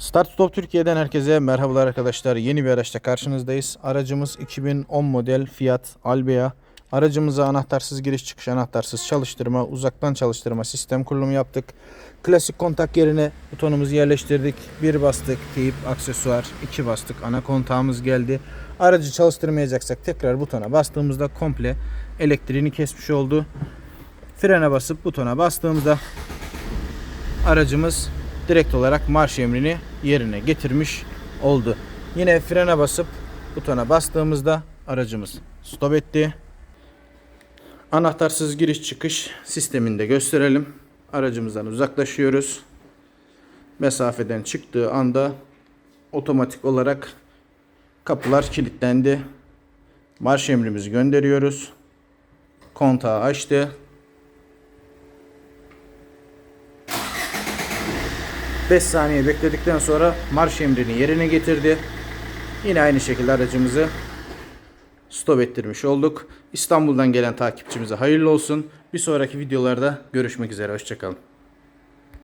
Start Stop Türkiye'den herkese merhabalar arkadaşlar. Yeni bir araçta karşınızdayız. Aracımız 2010 model Fiat Albea. Aracımıza anahtarsız giriş çıkış, anahtarsız çalıştırma, uzaktan çalıştırma sistem kurulumu yaptık. Klasik kontak yerine butonumuzu yerleştirdik. Bir bastık teyip aksesuar, iki bastık ana kontağımız geldi. Aracı çalıştırmayacaksak tekrar butona bastığımızda komple elektriğini kesmiş oldu. Frene basıp butona bastığımızda aracımız direkt olarak marş emrini yerine getirmiş oldu. Yine frene basıp butona bastığımızda aracımız stop etti. Anahtarsız giriş çıkış sistemini de gösterelim. Aracımızdan uzaklaşıyoruz. Mesafeden çıktığı anda otomatik olarak kapılar kilitlendi. Marş emrimizi gönderiyoruz. Kontağı açtı. 5 saniye bekledikten sonra marş emrini yerine getirdi. Yine aynı şekilde aracımızı stop ettirmiş olduk. İstanbul'dan gelen takipçimize hayırlı olsun. Bir sonraki videolarda görüşmek üzere. Hoşçakalın.